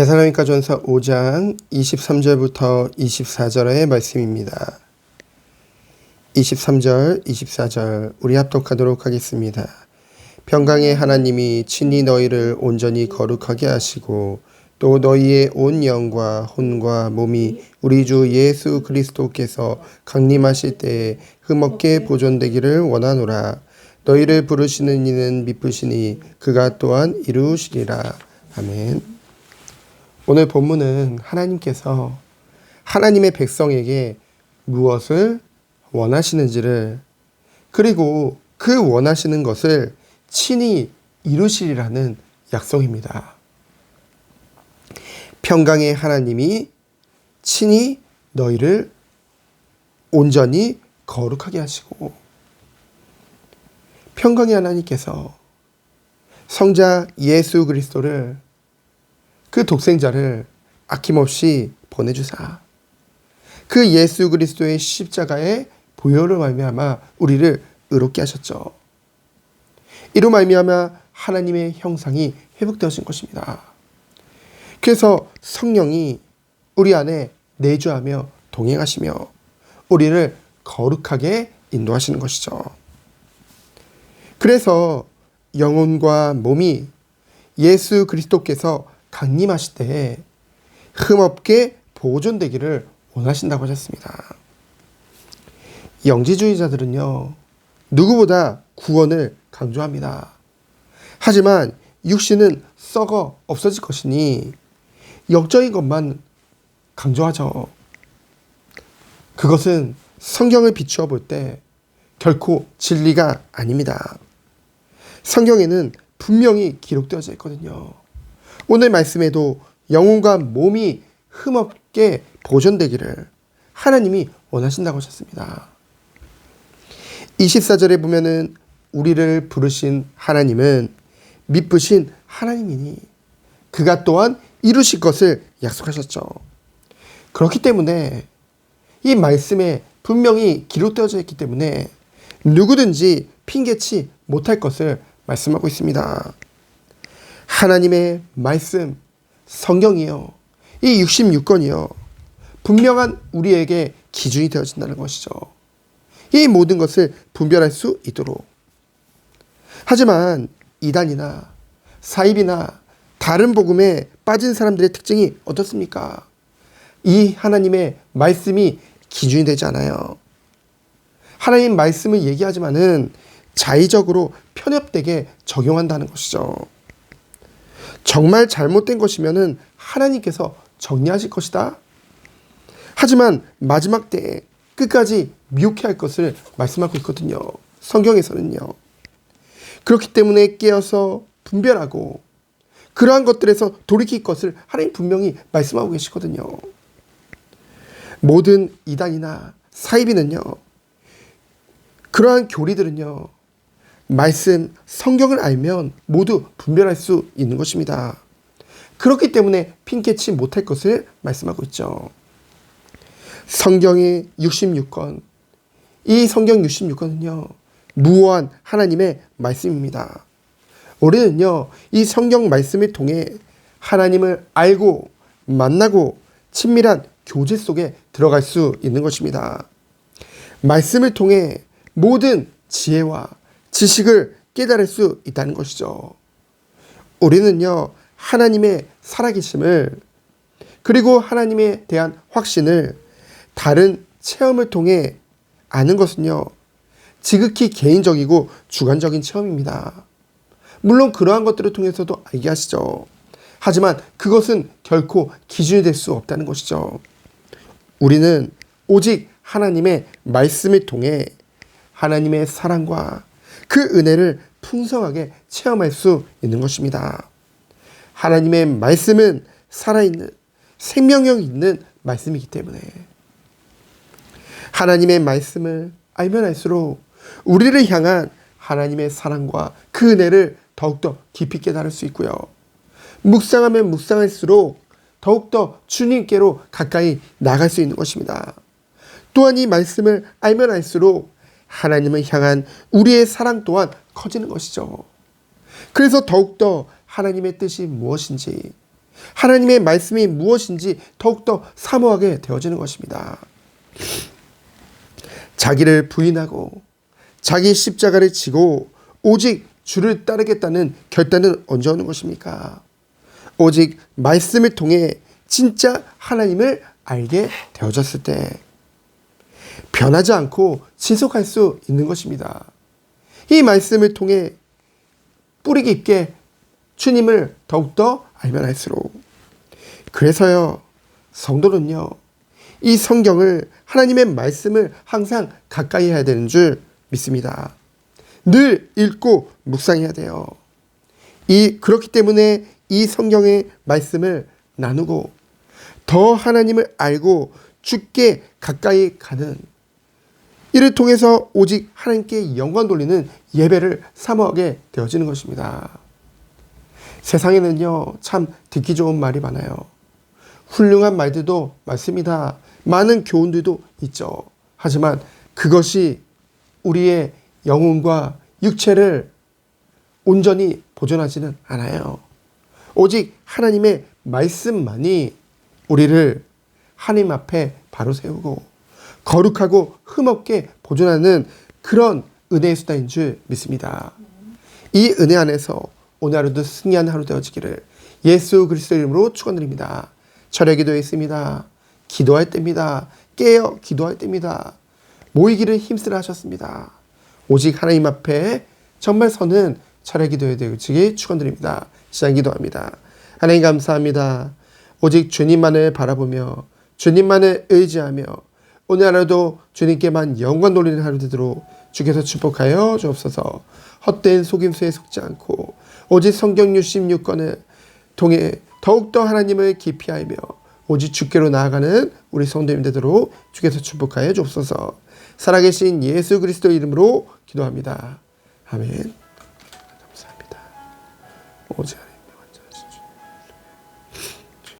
대사로니까 전서 5장 23절부터 24절의 말씀입니다. 23절, 24절 우리 합독하도록 하겠습니다. 평강의 하나님이 친히 너희를 온전히 거룩하게 하시고 또 너희의 온 영과 혼과 몸이 우리 주 예수 그리스도께서 강림하실 때에 흠없게 보존되기를 원하노라. 너희를 부르시는 이는 미쁘시니 그가 또한 이루시리라. 아멘. 오늘 본문은 하나님께서 하나님의 백성에게 무엇을 원하시는지를 그리고 그 원하시는 것을 친히 이루시리라는 약속입니다. 평강의 하나님이 친히 너희를 온전히 거룩하게 하시고 평강의 하나님께서 성자 예수 그리스도를 그 독생자를 아낌없이 보내주사 그 예수 그리스도의 십자가의 보혈을 말미암아 우리를 의롭게 하셨죠. 이로 말미암아 하나님의 형상이 회복되어진 것입니다. 그래서 성령이 우리 안에 내주하며 동행하시며 우리를 거룩하게 인도하시는 것이죠. 그래서 영혼과 몸이 예수 그리스도께서 강림하실 때 흠없게 보존되기를 원하신다고 하셨습니다. 영지주의자들은요, 누구보다 구원을 강조합니다. 하지만 육신은 썩어 없어질 것이니 역적인 것만 강조하죠. 그것은 성경을 비추어 볼 때 결코 진리가 아닙니다. 성경에는 분명히 기록되어져 있거든요. 오늘 말씀에도 영혼과 몸이 흠없게 보존되기를 하나님이 원하신다고 하셨습니다. 24절에 보면은 우리를 부르신 하나님은 미쁘신 하나님이니 그가 또한 이루실 것을 약속하셨죠. 그렇기 때문에 이 말씀에 분명히 기록되어져 있기 때문에 누구든지 핑계치 못할 것을 말씀하고 있습니다. 하나님의 말씀, 성경이요. 이 66권이요. 분명한 우리에게 기준이 되어진다는 것이죠. 이 모든 것을 분별할 수 있도록. 하지만 이단이나 사입이나 다른 복음에 빠진 사람들의 특징이 어떻습니까? 이 하나님의 말씀이 기준이 되지 않아요. 하나님 말씀을 얘기하지만은 자의적으로 편협되게 적용한다는 것이죠. 정말 잘못된 것이면은 하나님께서 정리하실 것이다. 하지만 마지막 때에 끝까지 미혹해 할 것을 말씀하고 있거든요. 성경에서는요. 그렇기 때문에 깨어서 분별하고 그러한 것들에서 돌이킬 것을 하나님 분명히 말씀하고 계시거든요. 모든 이단이나 사이비는요. 그러한 교리들은요. 말씀, 성경을 알면 모두 분별할 수 있는 것입니다. 그렇기 때문에 핑계치 못할 것을 말씀하고 있죠. 성경의 66권. 이 성경 66권은요, 무한 하나님의 말씀입니다. 우리는요, 이 성경 말씀을 통해 하나님을 알고 만나고 친밀한 교제 속에 들어갈 수 있는 것입니다. 말씀을 통해 모든 지혜와 지식을 깨달을 수 있다는 것이죠. 우리는요, 하나님의 살아계심을 그리고 하나님에 대한 확신을 다른 체험을 통해 아는 것은요, 지극히 개인적이고 주관적인 체험입니다. 물론 그러한 것들을 통해서도 알게 하시죠. 하지만 그것은 결코 기준이 될 수 없다는 것이죠. 우리는 오직 하나님의 말씀을 통해 하나님의 사랑과 그 은혜를 풍성하게 체험할 수 있는 것입니다. 하나님의 말씀은 살아있는 생명력 있는 말씀이기 때문에 하나님의 말씀을 알면 알수록 우리를 향한 하나님의 사랑과 그 은혜를 더욱더 깊이 깨달을 수 있고요. 묵상하면 묵상할수록 더욱더 주님께로 가까이 나갈 수 있는 것입니다. 또한 이 말씀을 알면 알수록 하나님을 향한 우리의 사랑 또한 커지는 것이죠. 그래서 더욱더 하나님의 뜻이 무엇인지, 하나님의 말씀이 무엇인지 더욱더 사모하게 되어지는 것입니다. 자기를 부인하고 자기 십자가를 지고 오직 주를 따르겠다는 결단은 언제 오는 것입니까? 오직 말씀을 통해 진짜 하나님을 알게 되어졌을 때 변하지 않고 지속할 수 있는 것입니다. 이 말씀을 통해 뿌리 깊게 주님을 더욱더 알면 할수록 그래서요 성도는요 이 성경을 하나님의 말씀을 항상 가까이 해야 되는 줄 믿습니다. 늘 읽고 묵상해야 돼요. 이 그렇기 때문에 이 성경의 말씀을 나누고 더 하나님을 알고 죽게 가까이 가는 이를 통해서 오직 하나님께 영광 돌리는 예배를 사모하게 되어지는 것입니다. 세상에는요, 참 듣기 좋은 말이 많아요. 훌륭한 말들도 많습니다. 많은 교훈들도 있죠. 하지만 그것이 우리의 영혼과 육체를 온전히 보존하지는 않아요. 오직 하나님의 말씀만이 우리를 하나님 앞에 바로 세우고 거룩하고 흠없게 보존하는 그런 은혜의 수단인 줄 믿습니다. 이 은혜 안에서 오늘 하루도 승리하는 하루 되어지기를 예수 그리스도 이름으로 축원드립니다. 철야 기도에 있습니다. 기도할 때입니다. 깨어 기도할 때입니다. 모이기를 힘쓰라 하셨습니다. 오직 하나님 앞에 정말 서는 철야 기도에 되어지기 축원드립니다. 시작 기도합니다. 하나님 감사합니다. 오직 주님만을 바라보며 주님만을 의지하며 오늘 하루도 주님께만 영광 돌리는 하루 되도록 주께서 축복하여 주옵소서 헛된 속임수에 속지 않고 오직 성경 66권을 통해 더욱더 하나님을 알며 오직 주께로 나아가는 우리 성도님 되도록 주께서 축복하여 주옵소서 살아계신 예수 그리스도 이름으로 기도합니다. 아멘 감사합니다. 하나님.